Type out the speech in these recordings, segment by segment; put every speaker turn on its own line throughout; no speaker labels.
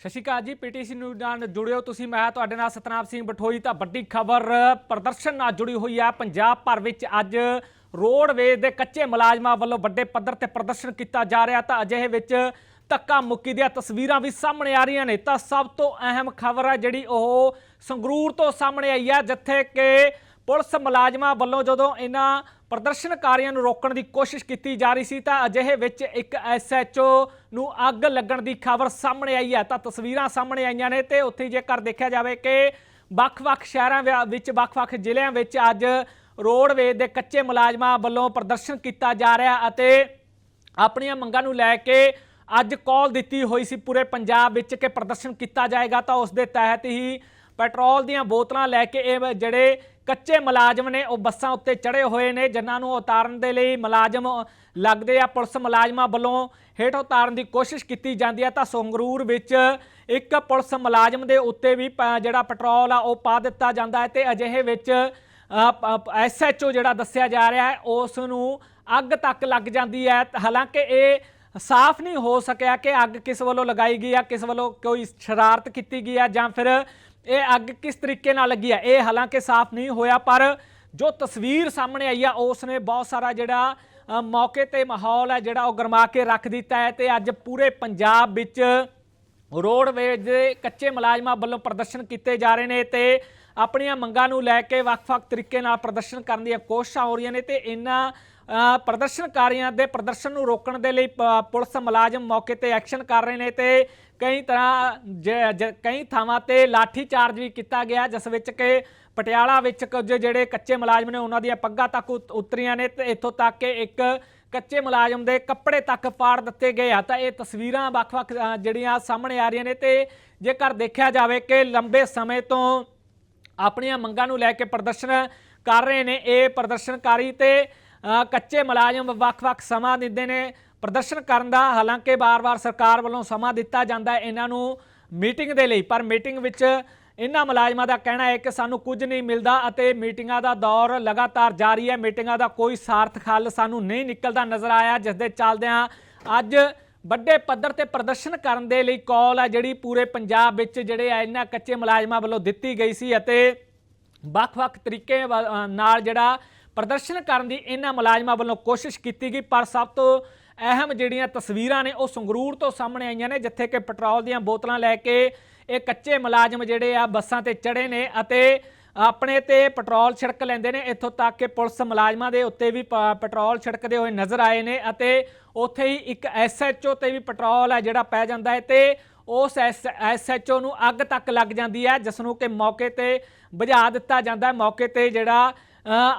ਸਤਿ ਸ਼੍ਰੀ ਅਕਾਲ ਜੀ, PTC news ਨਾਲ ਜੁੜਿਓ ਤੁਸੀਂ, ਮੈਂ ਤੁਹਾਡੇ ਨਾਲ ਸਤਨਾਮ ਸਿੰਘ ਬਠੋਈ। ਤਾਂ ਵੱਡੀ ਖਬਰ ਪ੍ਰਦਰਸ਼ਨ ਨਾਲ ਜੁੜੀ ਹੋਈ ਹੈ ਪੰਜਾਬ ਭਰ ਵਿੱਚ ਅੱਜ ਰੋਡਵੇਜ਼ ਦੇ ਕੱਚੇ ਮੁਲਾਜ਼ਮਾਂ ਵੱਲੋਂ ਵੱਡੇ ਪੱਧਰ ਤੇ ਪ੍ਰਦਰਸ਼ਨ ਕੀਤਾ ਜਾ ਰਿਹਾ। ਤਾਂ ਅਜਿਹੇ ਵਿੱਚ ਧੱਕਾ ਮੁੱਕੀ ਦੀਆਂ ਤਸਵੀਰਾਂ ਵੀ ਸਾਹਮਣੇ ਆ ਰਹੀਆਂ ਨੇ। ਤਾਂ ਸਭ ਤੋਂ ਅਹਿਮ ਖਬਰ ਹੈ ਜਿਹੜੀ ਉਹ ਸੰਗਰੂਰ ਤੋਂ ਸਾਹਮਣੇ ਆਈ ਹੈ ਜਿੱਥੇ ਕਿ ਪੁਲਿਸ ਮੁਲਾਜ਼ਮਾਂ ਵੱਲੋਂ ਜਦੋਂ ਇਹਨਾਂ ਪ੍ਰਦਰਸ਼ਨਕਾਰੀਆਂ ਨੂੰ ਰੋਕਣ ਦੀ ਕੋਸ਼ਿਸ਼ ਕੀਤੀ ਜਾ ਰਹੀ ਸੀ ਤਾਂ ਅਜਿਹੇ ਵਿੱਚ ਇੱਕ ਐਸਐਚਓ ਨੂੰ ਅੱਗ ਲੱਗਣ ਦੀ ਖਬਰ ਸਾਹਮਣੇ ਆਈ ਹੈ ਤਾਂ ਤਸਵੀਰਾਂ ਸਾਹਮਣੇ ਆਈਆਂ ਨੇ ਤੇ ਉੱਥੇ ਜੇਕਰ ਦੇਖਿਆ ਜਾਵੇ ਕਿ ਵੱਖ-ਵੱਖ ਸ਼ਹਿਰਾਂ ਵਿਆ- ਵਿੱਚ, ਵੱਖ-ਵੱਖ ਜ਼ਿਲ੍ਹਿਆਂ ਵਿੱਚ ਅੱਜ ਰੋਡਵੇ ਦੇ ਕੱਚੇ ਮੁਲਾਜ਼ਮਾਂ ਵੱਲੋਂ ਪ੍ਰਦਰਸ਼ਨ ਕੀਤਾ ਜਾ ਰਿਹਾ ਅਤੇ ਆਪਣੀਆਂ ਮੰਗਾਂ ਨੂੰ ਲੈ ਕੇ ਅੱਜ ਕਾਲ ਦਿੱਤੀ ਹੋਈ ਸੀ ਪੂਰੇ ਪੰਜਾਬ ਵਿੱਚ ਕਿ ਪ੍ਰਦਰਸ਼ਨ ਕੀਤਾ ਜਾਏਗਾ ਤਾਂ ਉਸ ਦੇ ਤਹਿਤ ਹੀ ਪੈਟਰੋਲ ਦੀਆਂ ਬੋਤਲਾਂ ਲੈ ਕੇ ਇਹ ਜਿਹੜੇ ਕੱਚੇ ਮੁਲਾਜ਼ਮ ਨੇ, ਉਹ ਬੱਸਾਂ ਉੱਤੇ ਚੜੇ ਹੋਏ ਨੇ, ਜਿਨ੍ਹਾਂ ਨੂੰ ਉਤਾਰਨ ਦੇ ਲਈ ਮੁਲਾਜ਼ਮ ਲੱਗਦੇ ਆ। ਪੁਲਿਸ ਮੁਲਾਜ਼ਮਾਂ ਵੱਲੋਂ ਹੇਠ ਉਤਾਰਨ ਦੀ ਕੋਸ਼ਿਸ਼ ਕੀਤੀ ਜਾਂਦੀ ਹੈ ਤਾਂ ਸੰਗਰੂਰ ਵਿੱਚ ਇੱਕ ਪੁਲਿਸ ਮੁਲਾਜ਼ਮ ਦੇ ਉੱਤੇ ਵੀ ਪ- ਜਿਹੜਾ ਪੈਟਰੋਲ ਆ, ਉਹ ਪਾ ਦਿੱਤਾ ਜਾਂਦਾ ਹੈ ਤੇ ਅਜਿਹੇ ਵਿੱਚ ਐਸਐਚਓ ਜਿਹੜਾ ਦੱਸਿਆ ਜਾ ਰਿਹਾ ਹੈ, ਉਸ ਨੂੰ ਅੱਗ ਤੱਕ ਲੱਗ ਜਾਂਦੀ ਹੈ। ਹਾਲਾਂਕਿ ਇਹ ਸਾਫ਼ ਨਹੀਂ ਹੋ ਸਕਿਆ ਕਿ ਅੱਗ ਕਿਸ ਵੱਲੋਂ ਲਗਾਈ ਗਈ ਆ, ਕਿਸ ਵੱਲੋਂ ਕੋਈ ਸ਼ਰਾਰਤ ਕੀਤੀ ਗਈ ਆ ਜਾਂ ਫਿਰ ਇਹ ਅੱਗ ਕਿਸ ਤਰੀਕੇ ਨਾਲ ਲੱਗੀ ਹੈ ਇਹ ਹਾਲਾਂਕਿ ਸਾਫ਼ ਨਹੀਂ ਹੋਇਆ, ਪਰ ਜੋ ਤਸਵੀਰ ਸਾਹਮਣੇ ਆਈ ਆ ਉਸ ਨੇ ਬਹੁਤ ਸਾਰਾ ਜਿਹੜਾ ਮੌਕੇ ਤੇ ਮਾਹੌਲ ਹੈ ਜਿਹੜਾ ਉਹ ਗਰਮਾ ਕੇ ਰੱਖ ਦਿੱਤਾ ਹੈ ਤੇ ਅੱਜ ਪੂਰੇ ਪੰਜਾਬ ਵਿੱਚ ਰੋਡਵੇਜ਼ ਦੇ ਕੱਚੇ ਮੁਲਾਜ਼ਮਾਂ ਵੱਲੋਂ ਪ੍ਰਦਰਸ਼ਨ ਕੀਤੇ ਜਾ ਰਹੇ ਨੇ ਤੇ ਆਪਣੀਆਂ ਮੰਗਾਂ ਨੂੰ ਲੈ ਕੇ ਵੱਖ-ਵੱਖ ਤਰੀਕੇ ਨਾਲ ਪ੍ਰਦਰਸ਼ਨ ਕਰਨ ਦੀਆਂ ਕੋਸ਼ਿਸ਼ਾਂ ਹੋ ਰਹੀਆਂ ਨੇ ਤੇ ਇਹਨਾਂ ਪ੍ਰਦਰਸ਼ਨਕਾਰੀਆਂ ਦੇ ਪ੍ਰਦਰਸ਼ਨ ਨੂੰ ਰੋਕਣ ਦੇ ਲਈ ਪ- ਪੁਲਿਸ ਮੁਲਾਜ਼ਮ ਮੌਕੇ ਤੇ ਐਕਸ਼ਨ ਕਰ ਰਹੇ ਨੇ ਤੇ ਕਈ ਤਰ੍ਹਾਂ ਜ- ਜ- ਕਈ ਥਾਵਾਂ ਤੇ ਲਾਠੀ ਚਾਰਜ ਵੀ ਕੀਤਾ ਗਿਆ, ਜਿਸ ਵਿੱਚ ਕਿ ਪਟਿਆਲਾ ਵਿੱਚ ਕੁਝ ਜਿਹੜੇ ਕੱਚੇ ਮੁਲਾਜ਼ਮ ਨੇ ਉਹਨਾਂ ਦੀਆਂ ਪੱਗਾਂ ਤੱਕ ਉਤ- ਉਤਰੀਆਂ ਨੇ ਤੇ ਇੱਥੋਂ ਤੱਕ ਕਿ ਇੱਕ ਕੱਚੇ ਮੁਲਾਜ਼ਮ ਦੇ ਕੱਪੜੇ ਤੱਕ ਪਾੜ ਦਿੱਤੇ ਗਏ ਆ। ਤਾਂ ਇਹ ਤਸਵੀਰਾਂ ਵੱਖ-ਵੱਖ ਜਿਹੜੀਆਂ ਸਾਹਮਣੇ ਆ ਰਹੀਆਂ ਨੇ ਤੇ ਜੇਕਰ ਦੇਖਿਆ ਜਾਵੇ ਕਿ ਲੰਬੇ ਸਮੇਂ ਤੋਂ ਆਪਣੀਆਂ ਮੰਗਾਂ ਨੂੰ ਲੈ ਕੇ ਪ੍ਰਦਰਸ਼ਨ ਕਰ ਰਹੇ ਨੇ, ਇਹ ਪ੍ਰਦਰਸ਼ਨਕਾਰੀ ਤੇ ਕੱਚੇ ਮੁਲਾਜ਼ਮ ਵੱਖ-ਵੱਖ ਸਮਾਂ ਦਿੰਦੇ ਨੇ। ਪ੍ਰਦਰਸ਼ਨ ਕਰਨ ਦਾ ਹਾਲਾਂਕਿ ਬਾਰ-ਬਾਰ ਸਰਕਾਰ ਵੱਲੋਂ ਸਮਾਂ ਦਿੱਤਾ ਜਾਂਦਾ ਹੈ ਇਹਨਾਂ ਨੂੰ ਮੀਟਿੰਗ ਦੇ ਲਈ। ਪਰ ਮੀਟਿੰਗ ਵਿੱਚ ਇਹਨਾਂ ਮੁਲਾਜ਼ਮਾਂ ਦਾ ਕਹਿਣਾ ਹੈ ਕਿ ਸਾਨੂੰ ਕੁਝ ਨਹੀਂ ਮਿਲਦਾ ਅਤੇ ਮੀਟਿੰਗਾਂ ਦਾ ਦੌਰ ਲਗਾਤਾਰ ਜਾਰੀ ਹੈ। ਮੀਟਿੰਗਾਂ ਦਾ ਕੋਈ ਸਾਰਥਕ ਹੱਲ ਸਾਨੂੰ ਨਹੀਂ ਨਿਕਲਦਾ ਨਜ਼ਰ ਆਇਆ, ਜਿਸ ਦੇ ਚੱਲਦਿਆਂ ਅੱਜ ਵੱਡੇ ਪੱਧਰ ਤੇ ਪ੍ਰਦਰਸ਼ਨ ਕਰਨ ਦੇ ਲਈ ਕਾਲ ਹੈ, ਜਿਹੜੀ ਪੂਰੇ ਪੰਜਾਬ ਵਿੱਚ ਜਿਹੜੇ ਆ ਇਹਨਾਂ ਕੱਚੇ ਮੁਲਾਜ਼ਮਾਂ ਵੱਲੋਂ ਦਿੱਤੀ ਗਈ ਸੀ ਅਤੇ ਵੱਖ-ਵੱਖ ਤਰੀਕੇ ਵ- ਨਾਲ ਜਿਹੜਾ ਪ੍ਰਦਰਸ਼ਨ ਕਰਨ ਦੀ ਇਹਨਾਂ ਮੁਲਾਜ਼ਮਾਂ ਵੱਲੋਂ ਕੋਸ਼ਿਸ਼ ਕੀਤੀ ਗਈ, ਪਰ ਸਭ ਤੋਂ ਅਹਿਮ ਜਿਹੜੀਆਂ ਤਸਵੀਰਾਂ ਨੇ ਉਹ ਸੰਗਰੂਰ ਤੋਂ ਸਾਹਮਣੇ ਆਈਆਂ ਨੇ, ਜਿੱਥੇ ਕਿ ਪੈਟਰੋਲ ਦੀਆਂ ਬੋਤਲਾਂ ਲੈ ਕੇ ਇਹ ਕੱਚੇ ਮੁਲਾਜ਼ਮ ਜਿਹੜੇ ਆ ਬੱਸਾਂ ਤੇ ਚੜੇ ਨੇ ਅਤੇ ਆਪਣੇ ਤੇ ਪੈਟਰੋਲ ਛਿੜਕ ਲੈਂਦੇ ਨੇ। ਇੱਥੋਂ ਤੱਕ ਕਿ ਪੁਲਿਸ ਮੁਲਾਜ਼ਮਾਂ ਦੇ ਉੱਤੇ ਵੀ ਪੈਟਰੋਲ ਛਿੜਕਦੇ ਹੋਏ ਨਜ਼ਰ ਆਏ ਨੇ ਅਤੇ ਉੱਥੇ ਹੀ ਇੱਕ ਐਸਐਚਓ ਤੇ ਵੀ ਪੈਟਰੋਲ ਹੈ ਜਿਹੜਾ ਪੈ ਜਾਂਦਾ ਹੈ ਤੇ ਉਸ ਐਸਐਚਓ ਨੂੰ ਅੱਗ ਤੱਕ ਲੱਗ ਜਾਂਦੀ ਹੈ, ਜਿਸ ਨੂੰ ਕਿ ਮੌਕੇ ਤੇ ਬੁਝਾ ਦਿੱਤਾ ਜਾਂਦਾ ਹੈ। ਮੌਕੇ ਤੇ ਜਿਹੜਾ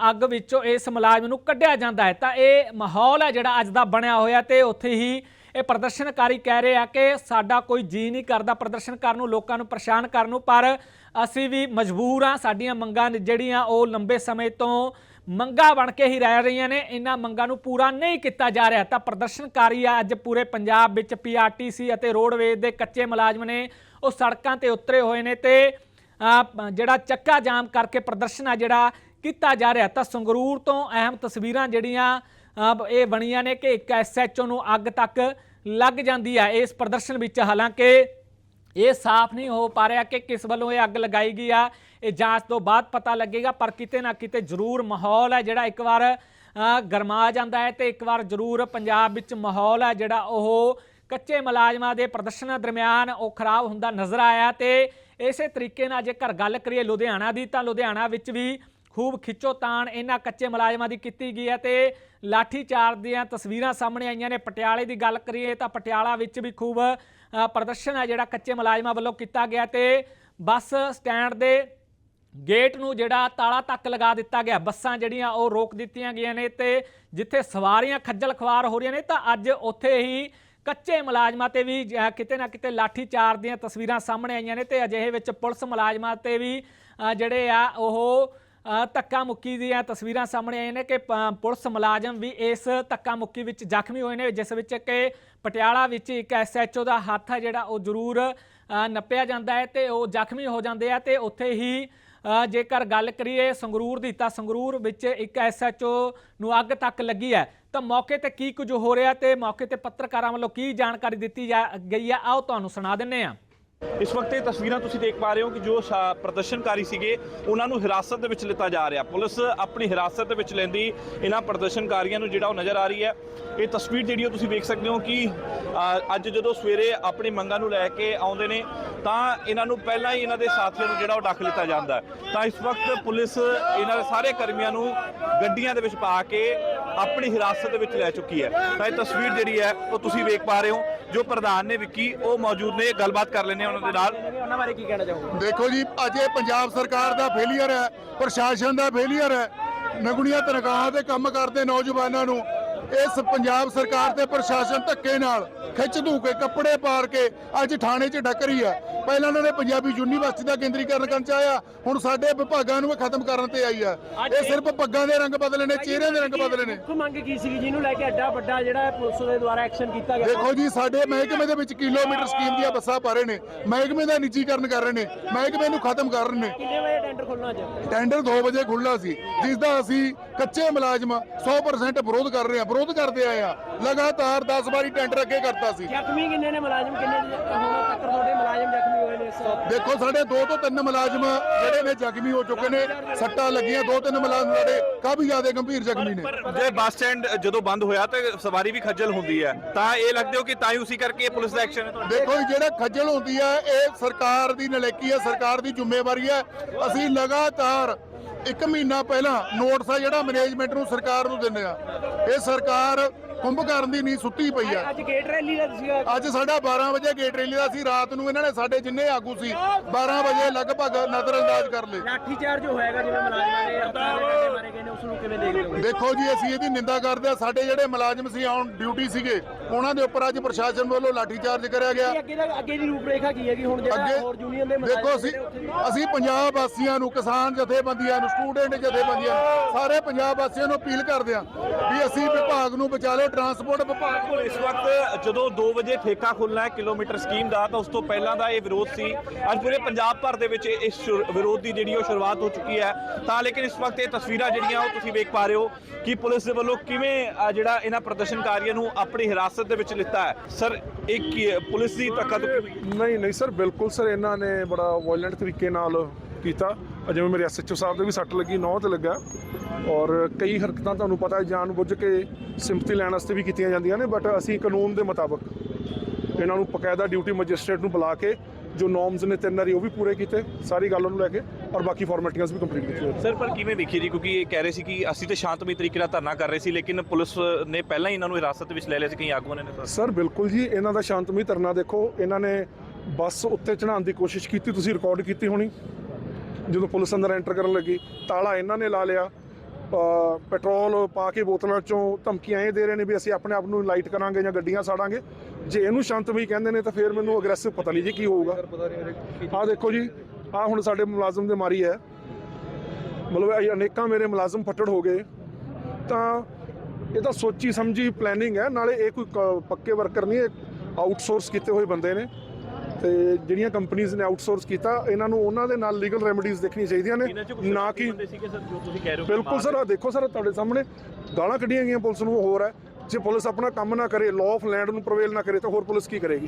ਅੱਗ ਵਿੱਚੋਂ ਇਸ ਮੁਲਾਜ਼ਮ ਨੂੰ ਕੱਢਿਆ ਜਾਂਦਾ ਹੈ। ਤਾਂ ਇਹ ਮਾਹੌਲ ਹੈ ਜਿਹੜਾ ਅੱਜ ਦਾ ਬਣਿਆ ਹੋਇਆ ਤੇ ਉੱਥੇ ਹੀ ਇਹ ਪ੍ਰਦਰਸ਼ਨਕਾਰੀ ਕਹਿ ਰਹੇ ਆ ਕਿ ਸਾਡਾ ਕੋਈ ਜੀ ਨਹੀਂ ਕਰਦਾ ਪ੍ਰਦਰਸ਼ਨ ਕਰਨ ਨੂੰ, ਲੋਕਾਂ ਨੂੰ ਪਰੇਸ਼ਾਨ ਕਰਨ ਨੂੰ, ਪਰ ਅਸੀਂ ਵੀ ਮਜਬੂਰ ਆ ਸਾਡੀਆਂ ਮੰਗਾਂ ਜਿਹੜੀਆਂ ਉਹ ਲੰਬੇ ਸਮੇਂ ਤੋਂ ਮੰਗਾਂ ਬਣ ਕੇ ਹੀ ਰਹਿ ਰਹੀਆਂ ਨੇ। ਇਹਨਾਂ ਮੰਗਾਂ ਨੂੰ ਪੂਰਾ ਨਹੀਂ ਕੀਤਾ ਜਾ ਰਿਹਾ। ਤਾਂ ਪ੍ਰਦਰਸ਼ਨਕਾਰੀ ਆ, ਅੱਜ ਪੂਰੇ ਪੰਜਾਬ ਵਿੱਚ ਪੀਆਰਟੀਸੀ ਅਤੇ ਰੋਡਵੇਜ਼ ਦੇ ਕੱਚੇ ਮੁਲਾਜ਼ਮ ਨੇ ਉਹ ਸੜਕਾਂ ਤੇ ਉਤਰੇ ਹੋਏ ਨੇ ਤੇ ਜਿਹੜਾ ਚੱਕਾ ਜਾਮ ਕਰਕੇ ਪ੍ਰਦਰਸ਼ਨ ਆ ਜਿਹੜਾ ਕੀਤਾ ਜਾ ਰਿਹਾ ਤਾਂ ਸੰਗਰੂਰ ਤੋਂ ਅਹਿਮ ਤਸਵੀਰਾਂ ਜਿਹੜੀਆਂ ਇਹ ਬਣੀਆਂ ਨੇ ਕਿ ਇੱਕ ਐਸਐਚਓ ਨੂੰ ਅੱਗ ਤੱਕ ਲੱਗ ਜਾਂਦੀ ਹੈ ਇਸ ਪ੍ਰਦਰਸ਼ਨ ਵਿੱਚ। ਹਾਲਾਂਕਿ ਇਹ ਸਾਫ਼ ਨਹੀਂ ਹੋ ਪਾ ਰਿਹਾ ਕਿ ਕਿਸ ਵੱਲੋਂ ਇਹ ਅੱਗ ਲਗਾਈ ਗਈ ਆ, ਇਹ ਜਾਂਚ ਤੋਂ ਬਾਅਦ ਪਤਾ ਲੱਗੇਗਾ, ਪਰ ਕਿਤੇ ਨਾ ਕਿਤੇ ਜ਼ਰੂਰ ਮਾਹੌਲ ਹੈ ਜਿਹੜਾ ਇੱਕ ਵਾਰ ਗਰਮਾ ਜਾਂਦਾ ਹੈ ਤੇ ਇੱਕ ਵਾਰ ਜ਼ਰੂਰ ਪੰਜਾਬ ਵਿੱਚ ਮਾਹੌਲ ਹੈ ਜਿਹੜਾ ਉਹ ਕੱਚੇ ਮੁਲਾਜ਼ਮਾਂ ਦੇ ਪ੍ਰਦਰਸ਼ਨਾਂ ਦਰਮਿਆਨ ਉਹ ਖਰਾਬ ਹੁੰਦਾ ਨਜ਼ਰ ਆਇਆ ਤੇ ਇਸੇ ਤਰੀਕੇ ਨਾਲ ਜੇਕਰ ਗੱਲ ਕਰੀਏ ਲੁਧਿਆਣਾ ਦੀ ਤਾਂ ਲੁਧਿਆਣਾ ਵਿੱਚ ਵੀ ਖੂਬ ਖਿੱਚੋ ਤਾਣ ਇਹਨਾਂ ਕੱਚੇ ਮੁਲਾਜ਼ਮਾਂ ਦੀ ਕੀਤੀ ਗਈ ਹੈ ਤੇ ਲਾਠੀਚਾਰ ਦੀਆਂ ਤਸਵੀਰਾਂ ਸਾਹਮਣੇ ਆਈਆਂ ਨੇ। ਪਟਿਆਲੇ ਦੀ ਗੱਲ ਕਰੀਏ ਤਾਂ ਪਟਿਆਲਾ ਵਿੱਚ ਵੀ ਖੂਬ ਪ੍ਰਦਰਸ਼ਨ ਹੈ ਜਿਹੜਾ ਕੱਚੇ ਮੁਲਾਜ਼ਮਾਂ ਵੱਲੋਂ ਕੀਤਾ ਗਿਆ ਤੇ ਬੱਸ ਸਟੈਂਡ ਦੇ ਗੇਟ ਨੂੰ ਜਿਹੜਾ ਤਾਲਾ ਤੱਕ ਲਗਾ ਦਿੱਤਾ ਗਿਆ। ਬੱਸਾਂ ਜਿਹੜੀਆਂ ਉਹ ਰੋਕ ਦਿੱਤੀਆਂ ਗਈਆਂ ਨੇ ਤੇ ਜਿੱਥੇ ਸਵਾਰੀਆਂ ਖੱਜਲ ਖਵਾਰ ਹੋ ਰਹੀਆਂ ਨੇ ਤਾਂ ਅੱਜ ਉੱਥੇ ਹੀ ਕੱਚੇ ਮੁਲਾਜ਼ਮਾਂ ਤੇ ਵੀ ਕਿਤੇ ਨਾ ਕਿਤੇ ਲਾਠੀਚਾਰ ਦੀਆਂ ਤਸਵੀਰਾਂ ਸਾਹਮਣੇ ਆਈਆਂ ਨੇ ਤੇ ਅਜਿਹੇ ਵਿੱਚ ਪੁਲਿਸ ਮੁਲਾਜ਼ਮਾਂ ਤੇ ਵੀ ਜਿਹੜੇ ਆ ਉਹ ਧੱਕਾ ਮੁੱਕੀ ਦੀਆਂ ਤਸਵੀਰਾਂ ਸਾਹਮਣੇ ਆਈਆਂ ਨੇ ਕਿ ਪ- ਪੁਲਿਸ ਮੁਲਾਜ਼ਮ ਵੀ ਇਸ ਧੱਕਾ ਮੁੱਕੀ ਵਿੱਚ ਜ਼ਖਮੀ ਹੋਏ ਨੇ, ਜਿਸ ਵਿੱਚ ਕਿ ਪਟਿਆਲਾ ਵਿੱਚ ਇੱਕ ਐਸਐਚਓ ਦਾ ਹੱਥ ਹੈ ਜਿਹੜਾ ਉਹ ਜ਼ਰੂਰ ਨੱਪਿਆ ਜਾਂਦਾ ਹੈ ਤੇ ਉਹ ਜ਼ਖਮੀ ਹੋ ਜਾਂਦੇ ਆ ਤੇ ਉੱਥੇ ਹੀ ਜੇਕਰ ਗੱਲ ਕਰੀਏ ਸੰਗਰੂਰ ਦੀ ਤਾਂ ਸੰਗਰੂਰ ਵਿੱਚ ਇੱਕ ਐਸਐਚਓ ਨੂੰ ਅੱਗ ਤੱਕ ਲੱਗੀ ਹੈ। ਤਾਂ ਮੌਕੇ ਤੇ ਕੀ ਕੁਝ ਹੋ ਰਿਹਾ ਤੇ ਮੌਕੇ ਤੇ ਪੱਤਰਕਾਰਾਂ ਵੱਲੋਂ ਕੀ ਜਾਣਕਾਰੀ ਦਿੱਤੀ ਜਾ, ਗਈ ਹੈ? ਆਓ ਤੁਹਾਨੂੰ ਸੁਣਾ ਦਿੰਨੇ ਆ
ਇਸ ਵਕਤ ਇਹ ਤਸਵੀਰਾਂ ਤੁਸੀਂ ਦੇਖ ਪਾ ਰਹੇ ਹੋ ਕਿ ਜੋ ਸ਼ਾ- ਪ੍ਰਦਰਸ਼ਨਕਾਰੀ ਸੀਗੇ, ਉਹਨਾਂ ਨੂੰ ਹਿਰਾਸਤ ਦੇ ਵਿੱਚ ਲਿੱਤਾ ਜਾ ਰਿਹਾ। ਪੁਲਿਸ ਆਪਣੀ ਹਿਰਾਸਤ ਦੇ ਵਿੱਚ ਲੈਂਦੀ ਇਹਨਾਂ ਪ੍ਰਦਰਸ਼ਨਕਾਰੀਆਂ ਨੂੰ ਜਿਹੜਾ ਉਹ ਨਜ਼ਰ ਆ ਰਹੀ ਹੈ। ਇਹ ਤਸਵੀਰ ਜਿਹੜੀ ਉਹ ਤੁਸੀਂ ਵੇਖ ਸਕਦੇ ਹੋ ਕਿ ਅੱਜ ਜਦੋਂ ਸਵੇਰੇ ਆਪਣੀ ਮੰਗਾਂ ਨੂੰ ਲੈ ਕੇ ਆਉਂਦੇ ਨੇ, ਤਾਂ ਇਹਨਾਂ ਨੂੰ ਪਹਿਲਾਂ ਹੀ ਇਹਨਾਂ ਦੇ ਸਾਥੀਆਂ ਨੂੰ ਜਿਹੜਾ ਉਹ ਡੱਕ ਲਿੱਤਾ ਜਾਂਦਾ ਤਾਂ ਇਸ ਵਕਤ ਪੁਲਿਸ ਇਹਨਾਂ ਦੇ ਸਾਰੇ ਕਰਮੀਆਂ ਨੂੰ ਗੱਡੀਆਂ ਦੇ ਵਿੱਚ ਪਾ ਕੇ ਆਪਣੀ ਹਿਰਾਸਤ ਦੇ ਵਿੱਚ ਲੈ ਚੁੱਕੀ ਹੈ। ਤਾਂ ਇਹ ਤਸਵੀਰ ਜਿਹੜੀ ਹੈ ਉਹ ਤੁਸੀਂ ਵੇਖ ਪਾ ਰਹੇ ਹੋ ਜੋ ਪ੍ਰਧਾਨ ਨੇ ਵਿੱਕੀ ਉਹ ਮੌਜੂਦ ਨੇ ਗੱਲਬਾਤ ਕਰ ਲੈਂਦੇ ਹਾਂ ਉਹਨਾਂ ਦੇ ਨਾਲ।
ਉਹਨਾਂ ਬਾਰੇ ਕੀ ਕਹਿਣਾ ਚਾਹੋਗੇ?
ਦੇਖੋ ਜੀ ਅੱਜ ਇਹ ਪੰਜਾਬ ਸਰਕਾਰ ਦਾ ਫੇਲੀਅਰ ਹੈ ਪ੍ਰਸ਼ਾਸਨ ਦਾ ਫੇਲੀਅਰ ਹੈ। ਨਗੁਣੀਆਂ ਤਨਖਾਹਾਂ ਤੇ ਕੰਮ ਕਰਦੇ ਨੌਜਵਾਨਾਂ ਨੂੰ ਇਸ ਪੰਜਾਬ ਸਰਕਾਰ ਤੇ ਪ੍ਰਸ਼ਾਸਨ ਧੱਕੇ ਨਾਲ ਖਿੱਚ ਧੂ ਕੇ ਕੱਪੜੇ ਪਾਰ ਕੇ ਅੱਜ ਥਾਣੇ 'ਚ ਡੱਕ ਰਹੀ ਹੈ ਪਹਿਲਾਂ ਇਹਨਾਂ ਨੇ ਪੰਜਾਬੀ ਯੂਨੀਵਰਸਿਟੀ ਦਾ ਕੇਂਦਰੀਕਰਨ ਕਰਨ ਚਾਹਿਆ ਹੁਣ ਸਾਡੇ ਵਿਭਾਗਾਂ ਨੂੰ ਖਤਮ ਕਰਨ ਤੇ ਆਈ ਹੈ ਇਹ ਸਿਰਫ ਪੱਗਾਂ ਦੇ ਰੰਗ ਬਦਲੇ ਨੇ ਚਿਹਰਿਆਂ ਦੇ ਰੰਗ ਬਦਲੇ ਨੇ।
ਮੁੱਖ ਮੰਗ ਕੀ ਸੀ ਜਿਹਨੂੰ ਲੈ ਕੇ ਐਡਾ ਵੱਡਾ ਜਿਹੜਾ ਪੁਲਿਸ ਦੇ ਦੁਆਰਾ ਐਕਸ਼ਨ ਕੀਤਾ ਗਿਆ?
ਦੇਖੋ ਜੀ ਸਾਡੇ ਮਹਿਕਮੇ ਦੇ ਵਿੱਚ ਕਿਲੋਮੀਟਰ ਸਕੀਮ ਦੀਆਂ ਬੱਸਾਂ ਪਾ ਰਹੇ ਨੇ। ਮਹਿਕਮੇ ਦਾ ਨਿੱਜੀਕਰਨ ਕਰ ਰਹੇ ਨੇ। ਮਹਿਕਮੇ ਨੂੰ ਖਤਮ ਕਰ ਰਹੇ ਨੇ।
ਕਿੰਨੇ ਵਜੇ ਟੈਂਡਰ ਖੁੱਲਣਾ ਅੱਜ?
ਟੈਂਡਰ 2 ਵਜੇ ਖੁੱਲ੍ਹਣਾ ਸੀ ਜਿਸ ਦਾ ਅਸੀਂ ਕੱਚੇ ਮੁਲਾਜ਼ਮ 100% ਵਿਰੋਧ ਕਰ ਰਹੇ ਹਾਂ ਵਿਰੋਧ ਕਰਦੇ ਆਏ ਆ। ਲਗਾਤਾਰ 10 ਵਾਰੀ ਟੈਂਡਰ ਅੱਗੇ ਕਰਤਾ ਸੀ।
ਜ਼ਖਮੀ ਕਿੰਨੇ ਨੇ ਮੁਲਾਜ਼ਮ? ਕਿੰਨੇ ਹੁਣ ਤੱਕ ਤੁਹਾਡੇ ਮੁਲਾਜ਼ਮ ਜ਼ਖਮੀ ਹੋਏ ਨੇ ਇਸ
ਦੇਖੋ ਸਾਡੇ 2 ਤੋਂ 3 ਮੁਲਾਜ਼ਮ ਜਿਹੜੇ ਨੇ ਜ਼ਖਮੀ ਹੋ ਚੁੱਕੇ ਨੇ। ਸੱਟਾਂ ਲੱਗੀਆਂ 2-3 ਮੁਲਾਜ਼ਮ ਸਾਡੇ ਕਾਫੀ ਜ਼ਿਆਦਾ ਗੰਭੀਰ ਜ਼ਖਮੀ ਨੇ।
ਜੇ ਬੱਸ ਸਟੈਂਡ ਜਦੋਂ ਬੰਦ ਹੋਇਆ ਤੇ ਸਵਾਰੀ ਵੀ ਖੱਜਲ ਹੁੰਦੀ ਹੈ ਤਾਂ ਇਹ ਲੱਗਦੇ ਹੋ ਕਿ ਤਾਂ ਹੀ ਉਸੇ ਕਰਕੇ ਇਹ ਪੁਲਿਸ ਦਾ ਐਕਸ਼ਨ ਹੈ ਤੁਹਾਡਾ?
ਦੇਖੋ ਜੀ, ਜਿਹੜਾ ਖੱਜਲ ਹੁੰਦੀ ਹੈ ਇਹ ਸਰਕਾਰ ਦੀ ਨਲੇਕੀ ਹੈ ਸਰਕਾਰ ਦੀ ਜ਼ਿੰਮੇਵਾਰੀ ਹੈ। ਅਸੀਂ ਲਗਾਤਾਰ ਇੱਕ ਮਹੀਨਾ ਪਹਿਲਾਂ ਨੋਟਿਸ ਆ ਜਿਹੜਾ ਮੈਨੇਜਮੈਂਟ ਨੂੰ ਸਰਕਾਰ ਨੂੰ ਦਿੰਦੇ ਆ। ਇਹ ਸਰਕਾਰ ਕੁੰਭਕਰਨ ਦੀ ਨਹੀਂ ਸੁੱਤੀ ਪਈ ਆ।
ਅੱਜ ਗੇਟ ਰੈਲੀ ਦਾ ਸੀਗਾ
ਅੱਜ ਸਾਡਾ 12 ਵਜੇ ਗੇਟ ਰੈਲੀ ਦਾ ਸੀ ਰਾਤ ਨੂੰ ਇਹਨਾਂ ਨੇ ਸਾਡੇ ਜਿੰਨੇ ਆਗੂ ਸੀ 12 ਵਜੇ ਲਗਭਗ ਨਜ਼ਰਅੰਦਾਜ਼ ਕਰ ਲਏ।
ਲਾਠੀ ਚਾਰਜ ਹੋਏਗਾ ਜਿਵੇਂ ਮੁਲਾਜ਼ਮਾਂ ਦੇ ਮਾਰੇ ਗਏ ਨੇ ਉਸ ਨੂੰ ਕਿਵੇਂ ਦੇਖਦੇ ਹੋ?
ਦੇਖੋ ਜੀ ਅਸੀਂ ਇਹਦੀ ਨਿੰਦਾ ਕਰਦੇ ਆ। ਸਾਡੇ ਜਿਹੜੇ ਮੁਲਾਜ਼ਮ ਸੀ ਔਨ ਡਿਊਟੀ ਸੀਗੇ ਉਹਨਾਂ ਦੇ ਉੱਪਰ ਅੱਜ ਪ੍ਰਸ਼ਾਸਨ ਵੱਲੋਂ ਲਾਠੀਚਾਰਜ ਕਰਿਆ ਗਿਆ।
ਅੱਗੇ ਦਾ ਅੱਗੇ ਦੀ ਰੂਪਰੇਖਾ ਕੀ ਹੈਗੀ? ਹੁਣ ਜਿਹੜਾ
ਅੱਗੇ
ਹੋਰ ਯੂਨੀਅਨ ਦੇ
ਦੇਖੋ
ਮੁਲਾਜ਼ਮ
ਅਸੀਂ ਪੰਜਾਬ ਵਾਸੀਆਂ ਨੂੰ ਕਿਸਾਨ ਜਥੇਬੰਦੀਆਂ ਨੂੰ ਸਟੂਡੈਂਟ ਜਥੇਬੰਦੀਆਂ ਨੂੰ ਸਾਰੇ ਪੰਜਾਬ ਵਾਸੀਆਂ ਨੂੰ ਅਪੀਲ ਕਰਦੇ ਹਾਂ ਵੀ ਅਸੀਂ ਵਿਭਾਗ ਨੂੰ ਬਚਾ ਲਓ ਟਰਾਂਸਪੋਰਟ ਵਿਭਾਗ
ਬਿਲਕੁਲ ਇਸ ਵਕਤ ਜਦੋਂ 2 ਵਜੇ ਠੇਕਾ ਖੁੱਲਣਾ ਹੈ ਕਿਲੋਮੀਟਰ ਸਕੀਮ ਦਾ ਤਾਂ ਉਸ ਤੋਂ ਪਹਿਲਾਂ ਦਾ ਇਹ ਵਿਰੋਧ ਸੀ। ਅੱਜ ਪੂਰੇ ਪੰਜਾਬ ਭਰ ਦੇ ਵਿੱਚ ਇਸ ਵਿਰੋਧ ਦੀ ਜਿਹੜੀ ਉਹ ਸ਼ੁਰੂਆਤ ਹੋ ਚੁੱਕੀ ਹੈ। ਤਾਂ ਲੇਕਿਨ ਇਸ ਵਕਤ ਇਹ ਤਸਵੀਰਾਂ ਜਿਹੜੀਆਂ ਉਹ ਤੁਸੀਂ ਵੇਖ ਪਾ ਰਹੇ ਹੋ ਕਿ ਪੁਲਿਸ ਦੇ ਵੱਲੋਂ ਕਿਵੇਂ ਜਿਹੜਾ ਇਹਨਾਂ ਪ੍ਰਦਰਸ਼ਨਕਾਰੀਆਂ ਨੂੰ ਆਪਣੀ ਹਿਰਾਸਤ ਦੇ ਵਿੱਚ ਲਿੱਤਾ ਹੈ। ਸਰ, ਇਹ ਪੁਲਿਸ ਦੀ ਧੱਕਾ ਧੁੱਕੀ
ਨਹੀਂ ਨਹੀਂ ਸਰ, ਬਿਲਕੁਲ ਸਰ, ਇਹਨਾਂ ਨੇ ਬੜਾ ਵਾਇਲੈਂਟ ਤਰੀਕੇ ਨਾਲ ਕੀਤਾ। ਅਹ ਜਿਵੇਂ ਮੇਰੇ ਐਸਐਚਓ ਸਾਹਿਬ ਦੇ ਵੀ ਸੱਟ ਲੱਗੀ ਨੌ ਤੇ ਲੱਗਾ। ਔਰ ਕਈ ਹਰਕਤਾਂ ਤੁਹਾਨੂੰ ਪਤਾ ਹੈ ਜਾਣ ਬੁੱਝ ਕੇ ਸਿੰਪਥੀ ਲੈਣ ਵਾਸਤੇ ਵੀ ਕੀਤੀਆਂ ਜਾਂਦੀਆਂ ਨੇ, ਬਟ ਅਸੀਂ ਕਾਨੂੰਨ ਦੇ ਮੁਤਾਬਕ ਇਹਨਾਂ ਨੂੰ ਪਕਾਇਦਾ ਡਿਊਟੀ ਮੈਜਿਸਟ੍ਰੇਟ ਨੂੰ ਬੁਲਾ ਕੇ ਜੋ ਨੋਰਮਸ ਨੇ ਤਿੰਨ ਵਾਰੀ ਉਹ ਵੀ ਪੂਰੇ ਕੀਤੇ ਸਾਰੀ ਗੱਲ ਨੂੰ ਲੈ ਕੇ ਔਰ ਬਾਕੀ ਫਾਰਮੈਲਿਟੀਆਂ ਵੀ ਕੰਪਲੀਟ ਕੀਤੀਆਂ
ਸਰ ਪਰ ਕਿਵੇਂ ਵੇਖੀ ਜੀ? ਕਿਉਂਕਿ ਇਹ ਕਹਿ ਰਹੇ ਸੀ ਕਿ ਅਸੀਂ ਤੇ ਸ਼ਾਂਤਮਈ ਤਰੀਕੇ ਨਾਲ ਧਰਨਾ ਕਰ ਰਹੇ ਸੀ ਲੇਕਿਨ ਪੁਲਿਸ ਨੇ ਪਹਿਲਾਂ ਹੀ ਇਹਨਾਂ ਨੂੰ ਹਿਰਾਸਤ ਵਿੱਚ ਲੈ ਲਿਆ ਸੀ ਕਈ ਆਗੂਆਂ ਨੇ ਸਰ
ਬਿਲਕੁਲ ਜੀ ਇਹਨਾਂ ਦਾ ਸ਼ਾਂਤਮਈ ਧਰਨਾ ਦੇਖੋ ਇਹਨਾਂ ਨੇ ਬੱਸ ਉੱਤੇ ਚੜਾਉਣ ਦੀ ਕੋਸ਼ਿਸ਼ ਕੀਤੀ ਤੁਸੀਂ ਰਿਕਾਰਡ ਕੀਤੀ ਹੋਣੀ। ਜਦੋਂ ਪੁਲਿਸ ਅੰਦਰ ਐਂਟਰ ਕਰਨ ਲੱਗੀ ਤਾਲਾ ਇਹਨਾਂ ਨੇ ਲਾ ਲਿਆ। ਪੈਟਰੋਲ ਪਾ ਕੇ ਬੋਤਲਾਂ ਚੋਂ ਧਮਕੀਆਂ ਇਹ ਦੇ ਰਹੇ ਨੇ ਵੀ ਅਸੀਂ ਆਪਣੇ ਆਪ ਨੂੰ ਲਾਈਟ ਕਰਾਂਗੇ ਜਾਂ ਗੱਡੀਆਂ ਸਾੜਾਂਗੇ। ਜੇ ਇਹਨੂੰ ਸ਼ਾਂਤਮਈ ਕਹਿੰਦੇ ਨੇ ਤਾਂ ਫਿਰ ਮੈਨੂੰ ਅਗਰੈਸਿਵ ਪਤਾ ਨਹੀਂ ਜੀ ਕੀ ਹੋਊਗਾ। ਆਹ ਦੇਖੋ ਜੀ ਆਹ ਹੁਣ ਸਾਡੇ ਮੁਲਾਜ਼ਮ ਦੇ ਮਾਰੀ ਹੈ। ਮਤਲਬ ਇਹ ਅਨੇਕਾਂ ਮੇਰੇ ਮੁਲਾਜ਼ਮ ਫੱਟੜ ਹੋ ਗਏ। ਤਾਂ ਇਹ ਤਾਂ ਸੋਚੀ ਸਮਝੀ ਪਲੈਨਿੰਗ ਹੈ ਨਾਲੇ ਇਹ ਕੋਈ ਪੱਕੇ ਵਰਕਰ ਨਹੀਂ ਇਹ ਆਊਟਸੋਰਸ ਕੀਤੇ ਹੋਏ ਬੰਦੇ ਨੇ। ਤੇ ਜਿਹੜੀਆਂ ਕੰਪਨੀਆਂ ਨੇ ਆਊਟਸੋਰਸ ਕੀਤਾ ਇਹਨਾਂ ਨੂੰ ਉਹਨਾਂ ਦੇ ਨਾਲ ਲੀਗਲ ਰੈਮਡੀਜ਼ ਦੇਖਣੀ ਚਾਹੀਦੀਆਂ ਨੇ ਨਾ ਕਿ ਬਿਲਕੁਲ ਸਰ ਆ ਦੇਖੋ ਸਰ ਤੁਹਾਡੇ ਸਾਹਮਣੇ ਗਾਲਾਂ ਕੱਢੀਆਂ ਗਈਆਂ ਪੁਲਿਸ ਨੂੰ ਹੋਰ ਹੈ। ਜੇ ਪੁਲਿਸ ਆਪਣਾ ਕੰਮ ਨਾ ਕਰੇ ਲਾਅ ਆਫ ਲੈਂਡ ਨੂੰ ਪ੍ਰਵੇਲ ਨਾ ਕਰੇ, ਤਾਂ ਹੋਰ ਪੁਲਿਸ ਕੀ ਕਰੇਗੀ?